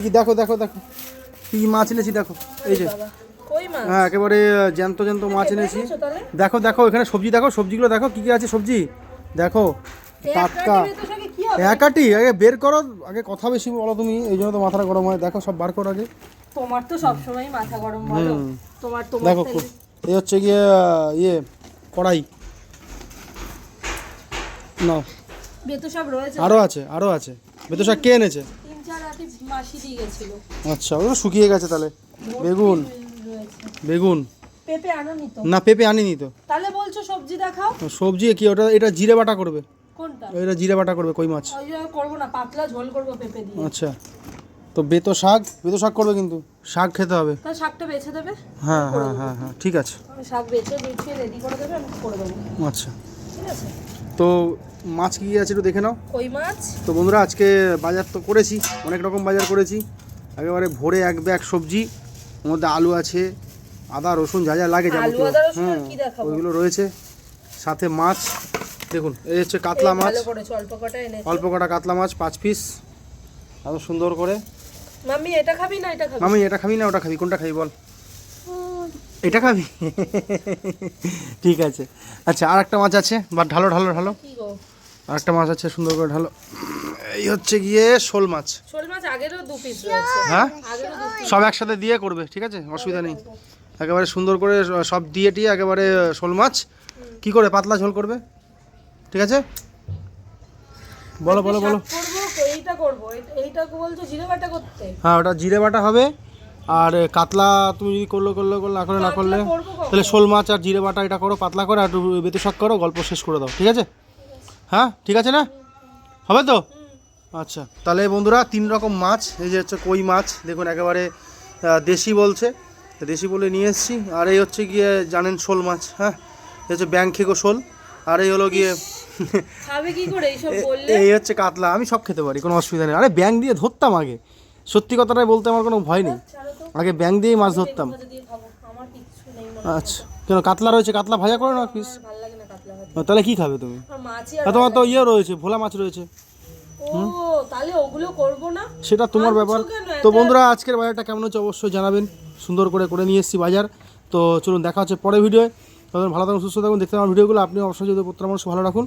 কি দেখো দেখো দেখো। কি মাছ এনেছি দেখো। এই যে। হ্যাঁ একেবারে জ্যান্ত জ্যান্ত মাছ এনেছি। দেখো দেখো এখানে সবজি দেখো সবজিগুলো দেখো কি কি আছে সবজি? দেখো টাটকা। একাটি আগে বের করো আগে কথা বেশি বলো তুমি এই জন্য তো মাথাটা গরম হয়। দেখো সব বার করো আগে। তোমার তো সবসময় মাথা গরম বলো। তোমার তোমার দেখো এই হচ্ছে গিয়ে ইয়ে কড়াই। না বেতো সব রয়েছে। আরও আছে আরও আছে। বেতো শাক কে এনেছে? মাসি দিয়ে গেছিল। আচ্ছা ওগুলো শুকিয়ে গেছে তাহলে। বেগুন। বেগুন। পেঁপে আনো নি তো? না পেঁপে আনিনি তো। তাহলে বলছো সবজি দেখাও। সবজি কি ওটা এটা জিরে বাটা করবে? কোনটা? এটা জিরে বাটা করবে কই মাছ? জন্য না পাতলা ঝোল করব পেঁপে দিয়ে। আচ্ছা। তো বেতো শাক বেতো শাক করবে কিন্তু। শাক খেতে হবে। তাহলে শাকটা বেছে দেবে? হ্যাঁ হ্যাঁ হ্যাঁ হ্যাঁ ঠিক আছে। শাক বেছে বেছে রেডি করে দেবে আমি করে দেবো। আচ্ছা। ঠিক আছে? তো মাছ কি আছে একটু দেখে নাও। কই মাছ? তো বন্ধুরা আজকে বাজার তো করেছি অনেক রকম বাজার করেছি। একেবারে ভোরে এক ব্যাগ সবজি ওর মধ্যে আলু আছে আদা রসুন যা যা লাগে যাবতীয়। হ্যাঁ ওইগুলো রয়েছে। সাথে মাছ দেখুন এই হচ্ছে কাতলা মাছ। অল্প কটা কাতলা মাছ পাঁচ পিস। এত সুন্দর করে। মাম্মি এটা খাবি না এটা খাবি? মামি এটা খাবি না ওটা খাবি কোনটা খাবি বল? এটা খাবি? ঠিক আছে। আচ্ছা আর একটা মাছ আছে বা ঢালো ঢালো ঢালো। আর একটা মাছ আছে সুন্দর করে ঢালো। এই হচ্ছে গিয়ে শোল মাছ। শোল মাছ আগেরও দু পিস রয়েছে। হ্যাঁ? আগেরও দু পিস সব একসাথে দিয়ে করবে ঠিক আছে? অসুবিধা নেই। একেবারে সুন্দর করে সব দিয়ে টিয়ে একেবারে শোল মাছ। কি করে পাতলা ঝোল করবে? ঠিক আছে? বলো বলো বলো। এইটা করব। এইটা বলছো জিরে বাটা করতে? হ্যাঁ ওটা জিরে বাটা হবে। আর কাতলা তুমি যদি করল করল করল না করে না করলে? তাহলে শোল মাছ আর জিরে বাটা এটা করো পাতলা করে আর বেতু শাক করো গল্প শেষ করে দাও ঠিক আছে? হ্যাঁ? ঠিক আছে না? হবে তো? আচ্ছা তাহলে বন্ধুরা তিন রকম মাছ এই যে হচ্ছে কই মাছ দেখুন একেবারে দেশি বলছে দেশি বলে নিয়ে এসেছি আর এই হচ্ছে গিয়ে জানেন শোল মাছ হ্যাঁ? এই হচ্ছে ব্যাং খেকো শোল আর এই হলো গিয়ে খাবে কি করে এইসব বললে? এই হচ্ছে কাতলা আমি সব খেতে পারি কোনো অসুবিধা নেই আরে ব্যাং দিয়ে ধরতাম আগে সত্যি কথাটাই বলতে আমার কোনো ভয় নেই। তো আগে ব্যাং দিয়েই মাছ ধরতাম। আচ্ছা। কেন কাতলা রয়েছে? কাতলা ভাজা করো না পিস তাহলে কি খাবে তুমি? তোমার তো ইয়ে রয়েছে ভোলা মাছ রয়েছে। সেটা তোমার ব্যাপার। তো বন্ধুরা আজকের বাজারটা কেমন হচ্ছে অবশ্যই জানাবেন। সুন্দর করে করে নিয়ে এসেছি বাজার। তো চলুন দেখা হচ্ছে পরে ভিডিওয়ে। তখন ভালো থাকুন সুস্থ থাকুন দেখতে আমার ভিডিওগুলো। আপনি অবশ্যই যদি মানুষ ভালো রাখুন।